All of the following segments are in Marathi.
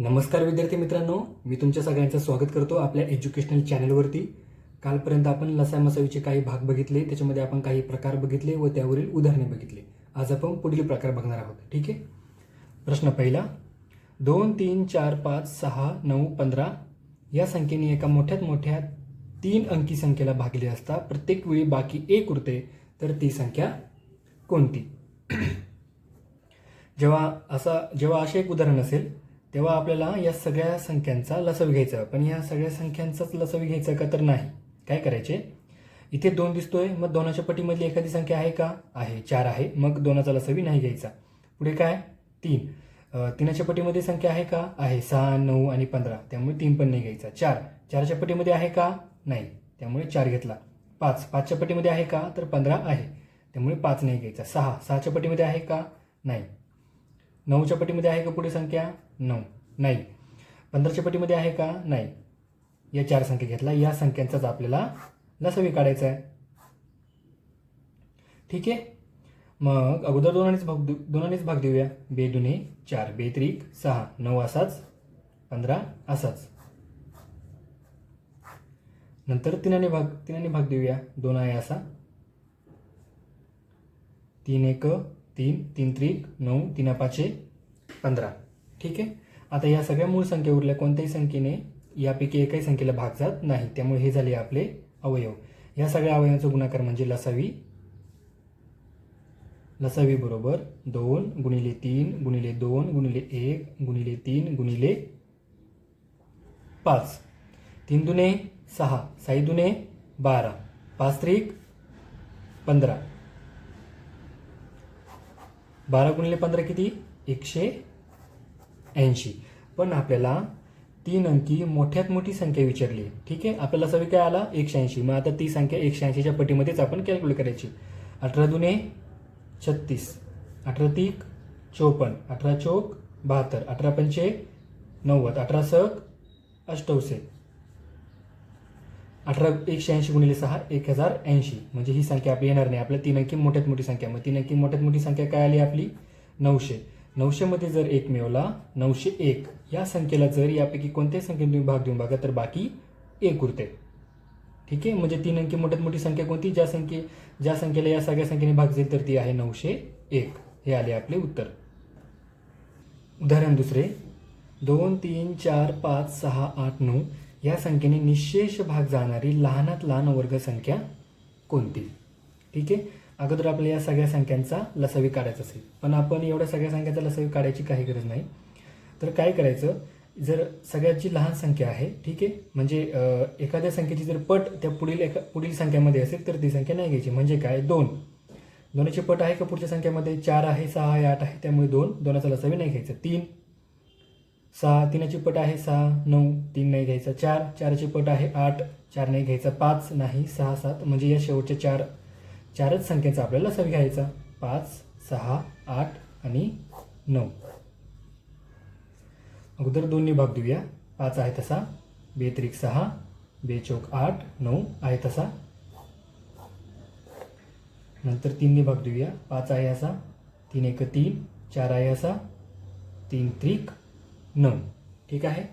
नमस्कार विद्यार्थी मित्रांनो मी तुमच्या सगळ्यांचं स्वागत करतो आपल्या एज्युकेशनल चॅनलवरती कालपर्यंत आपण लसाय मसावीचे काही भाग बघितले त्याच्यामध्ये आपण काही प्रकार बघितले व त्यावरील उदाहरणे बघितले. आज आपण पुढील प्रकार बघणार आहोत ठीक आहे? प्रश्न पहिला दोन तीन चार पाच सहा नऊ पंधरा या संख्येने एका मोठ्यात मोठ्या तीन अंकी संख्येला भागले असता प्रत्येक वेळी बाकी एक उरते तर ती संख्या कोणती? जेव्हा असा जेव्हा असे एक उदाहरण असेल तेव्हा आपल्याला या सगळ्या संख्यांचा लसवी घ्यायचा. पण या सगळ्या संख्यांचाच लसवी घ्यायचा का तर नाही. काय करायचे? इथे दोन दिसतोय मग दोनाच्या पटीमधली एखादी संख्या आहे का? आहे चार आहे. मग दोनाचा लसवी नाही घ्यायचा. पुढे काय? तीन. अं, तीनाच्या पटीमध्ये संख्या आहे का? आहे. सहा नऊ आणि पंधरा. त्यामुळे तीन पण नाही घ्यायचा. चार. चारच्या पटीमध्ये आहे का? नाही. त्यामुळे चार घेतला. पाच. पाचच्या पटीमध्ये आहे का? तर पंधरा आहे. त्यामुळे पाच नाही घ्यायचा. सहा. सहाच्या पटीमध्ये आहे का? नाही. नऊच्या पटीमध्ये आहे का पुढे संख्या? नऊ. नाही. पंधराच्या पटीमध्ये आहे का? नाही. या चार संख्या घेतला या संख्यांचाच आपल्याला लसवी काढायचा आहे. ठीक आहे? मग अगोदर दोनानेच भाग देऊ दोनानेच भाग देऊया. बे दुने चार. बे त्रिक सहा. नऊ असाच. पंधरा असाच. नंतर तिनाने भाग तिनाने भाग देऊया. दोन आहे असा. तीन एक तीन तीन त्रिक नऊ तीन पाचे पंधरा. ठीक? आहे आता या सगळ्या मूळ संख्या उरल्या कोणत्याही संख्येने यापैकी एकाही संख्येला भाग जात नाही. त्यामुळे हे झाले आपले अवयव. या सगळ्या अवयवांचा गुणाकार म्हणजे लसावी. लसावी बरोबर दोन गुणिले तीन गुणिले दोन गुणिले एक गुणिले तीन गुणिले पाच. तीन दुने सहा साई दुने बारा. पाच त्रिक पंधरा. बारा गुणिले पंधरा किती? एकशे ऐंशी. पण आपल्याला तीन अंकी मोठ्यात मोठी संख्या विचारली. आहे. ठीक आहे? आपल्याला सवी काय आला? एकशे ऐंशी. मग आता ती संख्या एकशे ऐंशीच्या पटीमध्येच आपण कॅल्क्युलेट करायची. अठरा दुने छत्तीस. अठरा तीक चोपन्न. अठरा चौक बहात्तर. अठरा पंचे नव्वद. अठरा सक अष्टवसे अठरा एकशे ऐंशी गुणिले सहा एक हजार ऐंशी. म्हणजे ही संख्या आपली येणार नाही. आपल्या तीन अंकी मोठ्यात मोठी संख्या. मग तीन अंकी मोठ्यात मोठी संख्या काय आली आपली? नऊशे. नऊशेमध्ये जर एक मिळवला नऊशे एक. या संख्येला जर यापैकी कोणत्याही संख्येने तुम्ही भाग देऊन बघा तर बाकी एक उरते. ठीक आहे? म्हणजे तीन अंकी मोठ्यात मोठी संख्या कोणती? ज्या संख्ये ज्या संख्येला या सगळ्या संख्येने भाग जाईल तर ती आहे नऊशे एक. हे आले आपले उत्तर. उदाहरण दुसरे. दोन तीन चार पाच सहा आठ नऊ. या संख्येने निशेष भाग जाणारी लहानात लहान वर्ग संख्या कोणती? ठीक आहे? अगोदर आपल्याला या सगळ्या संख्यांचा लसवी काढायचा असेल. पण आपण एवढ्या सगळ्या संख्यांचा लसवी काढायची काही गरज नाही. तर काय करायचं? जर सगळ्यात जी लहान संख्या आहे ठीक आहे? म्हणजे एखाद्या संख्येची जर पट त्या पुढील एका पुढील संख्यामध्ये असेल तर ती संख्या नाही घ्यायची. म्हणजे काय? दोन. दोनाची पट आहे का पुढच्या संख्येमध्ये? चार आहे सहा आहे आठ आहे त्यामुळे दोन. दोनाचा लसावी नाही घ्यायचा. तीन. सहा तीनाची पट आहे सहा नऊ तीन नाही घ्यायचा चार चारची पट आहे आठ चार नाही घ्यायचा पाच नाही सहा सात म्हणजे या शेवटच्या चार चारच संख्येचा आपल्याला लसावी घ्यायचा पाच सहा आठ आणि नऊ. अगोदर दोन्ही भाग देऊया. पाच आहे तसा बेत्रिक सहा बेचौक आठ नऊ आहे तसा. नंतर तीनने भाग देऊया. पाच आहे असा तीन एक तीन चार आहे असा तीन त्रिक नऊ ठीक आहे?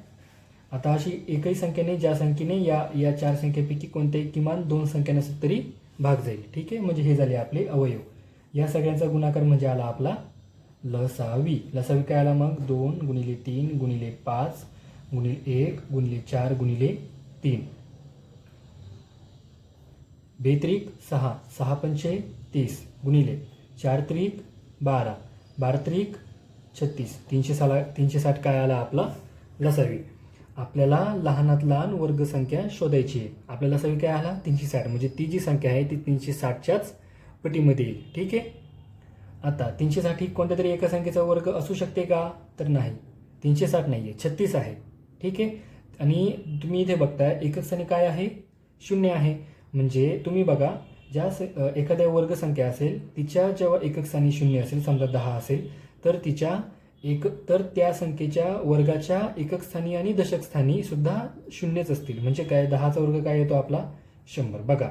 आता अशी एकही संख्येने ज्या संख्येने या या चार संख्येपैकी कोणत्याही किमान दोन संख्या नसेल तरी भाग जाईल. ठीक आहे? म्हणजे हे झाले आपले अवयव. या सगळ्यांचा गुणाकार म्हणजे आला आपला लसावी. लसावी काय आला मग? दोन गुणिले तीन गुणिले पाच गुणिले एक गुणिले चार गुणिले तीन. बेत्रिक सहा. सहा पंचे तीस गुणिले चार त्रिक बारा. बारा त्रिक छत्तीस. तीनशे साला तीनशे साठ काय आला आपला? लसावी. आपल्याला लहानात लहान वर्ग संख्या शोधायची आहे. आपल्याला लसावी काय आला? तीनशे साठ. म्हणजे ती जी संख्या आहे ती तीनशे साठच्याच पटीमध्ये येईल. ठीक आहे? आता तीनशे साठ ही कोणत्या तरी एका संख्येचा वर्ग असू शकते का? तर नाही. तीनशे साठ नाही आहे छत्तीस आहे. ठीक आहे? आणि तुम्ही इथे बघता एकक स्थानी काय आहे? शून्य आहे. म्हणजे तुम्ही बघा ज्या स एखाद्या वर्गसंख्या असेल तिच्या जेव्हा एकक स्थानी शून्य असेल समजा दहा असेल तर तिच्या एक तर त्या संख्येच्या वर्गाच्या एकक स्थानी आणि दशकस्थानी सुद्धा शून्यच असतील. म्हणजे काय दहाचा वर्ग काय येतो आपला? शंभर. बघा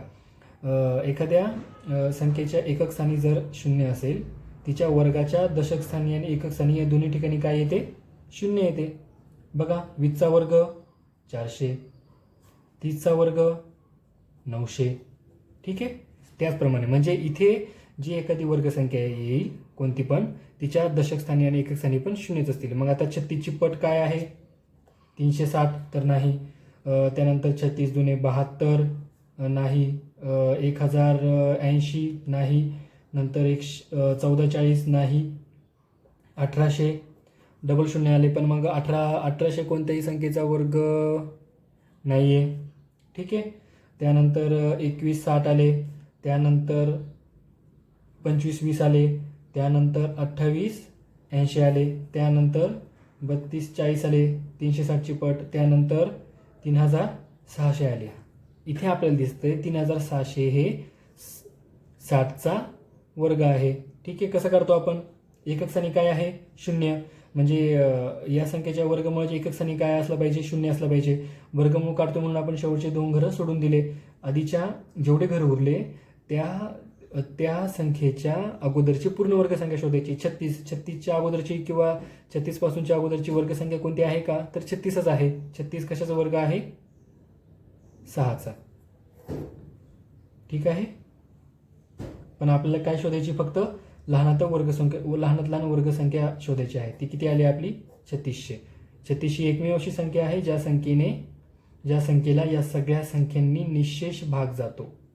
एखाद्या संख्येच्या एकक स्थानी जर शून्य असेल तिच्या वर्गाच्या दशकस्थानी आणि एककस्थानी या दोन्ही ठिकाणी काय येते? शून्य येते. बघा वीसचा वर्ग चारशे तीसचा वर्ग नऊशे. ठीक आहे? त्याचप्रमाणे म्हणजे इथे जी एखादी वर्गसंख्या येईल कोणती पण तिच्या दशकस्थानी आणि एकक स्थानी पण शून्यच असतील. मग आता छत्तीसची पट काय आहे? तीनशे साठ तर नाही. त्यानंतर छत्तीस दुने बहात्तर नाही. एक हजार ऐंशी नाही. नंतर एक चौदा चाळीस नाही. अठराशे डबल शून्य आले. पण मग अठरा अठराशे कोणत्याही संख्येचा वर्ग नाही आहे ठीक आहे? त्यानंतर एकवीस साठ आले. त्यानंतर पंचवीस वीस आले त्यानंतर अठ्ठावीस ऐंशी आले त्यानंतर बत्तीस चाळीस आले तीनशे साठची पट त्यानंतर तीन हजार सहाशे आले इथे आपल्याला दिसतंय तीन हजार सहाशे हे सातचा साठचा वर्ग आहे. ठीक आहे कसं करतो आपण? एकक सणी काय आहे? शून्य. म्हणजे या संख्येच्या वर्गमुळाचे एकक सणी काय असलं पाहिजे? शून्य असलं पाहिजे. वर्गमूळ काढतो म्हणून आपण शेवटचे दोन घरं सोडून दिले. आधीच्या जेवढे घर उरले त्या त्या संख्येच्या अगोदरची पूर्ण वर्गसंख्या शोधायची. छत्तीस छत्तीसच्या अगोदरची किंवा छत्तीस पासूनच्या अगोदरची वर्गसंख्या कोणती आहे का? तर छत्तीसच आहे. छत्तीस कशाचा वर्ग आहे? सहाचा. ठीक आहे? पण आपल्याला काय शोधायची फक्त? लहानात वर्गसंख्या लहानात लहान वर्गसंख्या शोधायची आहे. ती किती आली आपली? छत्तीसशे. छत्तीसशे एकमेव अशी संख्या आहे ज्या संख्येने ज्या संख्येला या सगळ्या संख्यांनी निशेष भाग जातो.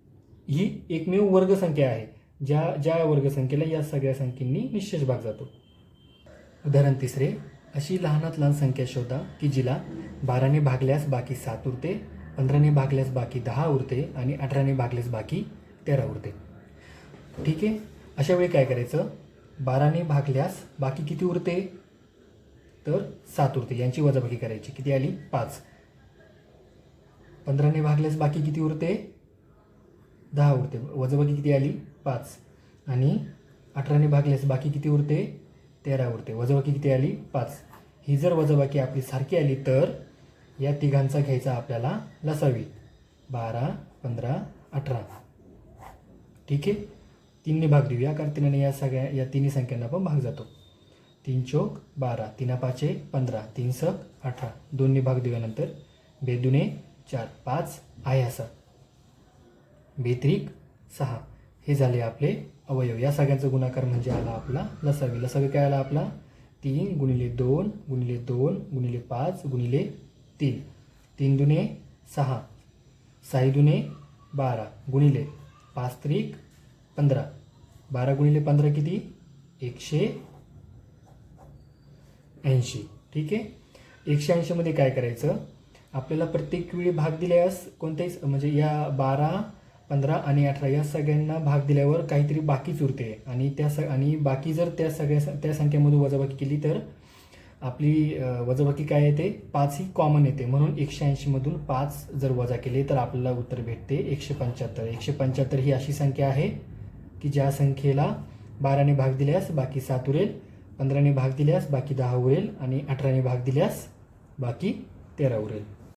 ही एकमेव वर्गसंख्या आहे. ज्या ज्या वर्गसंख्येला या सगळ्या संख्येंनी निशेष भाग जातो. उदाहरण तिसरे अशी लहानात लहान संख्या शोधा की जिला बाराने भागल्यास बाकी सात उरते पंधराने भागल्यास बाकी दहा उरते आणि अठराने भागल्यास बाकी तेरा उरते. ठीक आहे? अशा वेळी काय करायचं? बाराने भागल्यास बाकी किती उरते? तर सात उरते. यांची वजाबाकी करायची. किती आली? पाच. पंधराने भागल्यास बाकी किती उरते? दहा उरते. वजाबाकी किती आली? पाच. आणि अठराने भागल्यास बाकी किती उरते? तेरा उरते. वजाबाकी किती आली? पाच. ही जर वजाबाकी आपली सारखी आली तर या तिघांचा घ्यायचा आपल्याला लसावी. बारा पंधरा अठरा. ठीक आहे? तीनने भाग देऊया कारण तिने या सगळ्या या तिन्ही संख्यांना पण भाग जातो. तीन चौक बारा. तीना पाचे पंधरा. तीन सक अठरा. दोन्ही भाग देऊयानंतर बेदुने चार. पाच. आहे असा. बेत्रिक सहा. हे झाले आपले अवयव. या सगळ्यांचा गुणाकार म्हणजे आला आपला लसावी. लसावी काय आला आपला? तीन गुणिले दोन गुणिले दोन गुणिले पाच गुणिले तीन. तीन दुने सहा. साई दुने बारा गुणिले पाच त्रिक पंधरा. बारा गुणिले पंधरा किती? एकशे ऐंशी. ठीक आहे? एकशे ऐंशीमध्ये काय करायचं? आपल्याला प्रत्येक वेळी भाग दिल्यास कोणत्याही म्हणजे या बारा पंधरा आणि अठरा या सगळ्यांना भाग दिल्यावर काहीतरी बाकीच उरते आणि त्या स आणि बाकी जर त्या सगळ्या त्या संख्येमधून वजाबाकी केली तर आपली वजाबाकी काय येते? पाच ही कॉमन येते. म्हणून एकशे ऐंशीमधून पाच जर वजा केले तर आपल्याला उत्तर भेटते एकशे पंच्याहत्तर. एकशे पंच्याहत्तर ही अशी संख्या आहे की ज्या संख्येला बाराने भाग दिल्यास बाकी सात उरेल पंधराने भाग दिल्यास बाकी दहा उरेल आणि अठराने भाग दिल्यास बाकी तेरा उरेल.